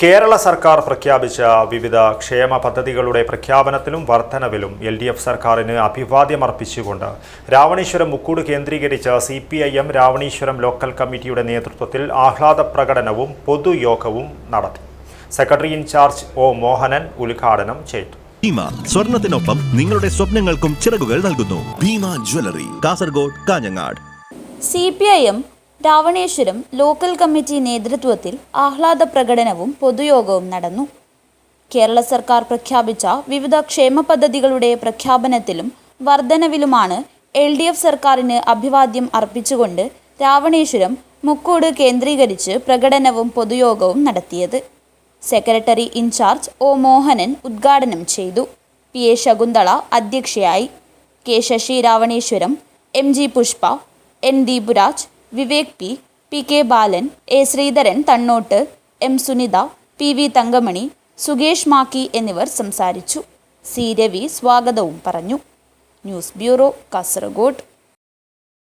കേരള സർക്കാർ പ്രഖ്യാപിച്ച വിവിധ ക്ഷേമ പദ്ധതികളുടെ പ്രഖ്യാപനത്തിലും വർധനവിലും എൽ ഡി എഫ് സർക്കാരിന് അഭിവാദ്യമർപ്പിച്ചുകൊണ്ട് Ravaneeswaram Mukkoodu കേന്ദ്രീകരിച്ച C P I M Ravaneeswaram local കമ്മിറ്റിയുടെ നേതൃത്വത്തിൽ ആഹ്ലാദ പ്രകടനവും പൊതുയോഗവും നടത്തി. സെക്രട്ടറി ഇൻചാർജ് ഒ മോഹനൻ ഉദ്ഘാടനം ചെയ്തു. ഭീമ സ്വർണത്തിനൊപ്പം നിങ്ങളുടെ സ്വപ്നങ്ങൾക്കും ചിറകുകൾ നൽകുന്നു. Bhima jewellery Kasaragod Kanhangad. C P I M Ravaneswaram local committee നേതൃത്വത്തിൽ ആഹ്ലാദ പ്രകടനവും പൊതുയോഗവും നടന്നു. കേരള സർക്കാർ പ്രഖ്യാപിച്ച വിവിധ ക്ഷേമ പദ്ധതികളുടെ പ്രഖ്യാപനത്തിലും വർധനവിലുമാണ് എൽ ഡി എഫ് സർക്കാരിന് അഭിവാദ്യം അർപ്പിച്ചുകൊണ്ട് രാവണേശ്വരം മുക്കോട് കേന്ദ്രീകരിച്ച് പ്രകടനവും പൊതുയോഗവും നടത്തിയത്. സെക്രട്ടറി ഇൻചാർജ് ഒ മോഹനൻ ഉദ്ഘാടനം ചെയ്തു. പി എ ശകുന്തള അധ്യക്ഷയായി. K Sasi Ravaneswaram M G Pushpa N Deepuraj Vivek P P K Balan A Sreedharan Thannot M Sunitha P V Thankamani Sukesh Makki എന്നിവർ സംസാരിച്ചു. സി രവി സ്വാഗതവും പറഞ്ഞു. News bureau Kasaragod.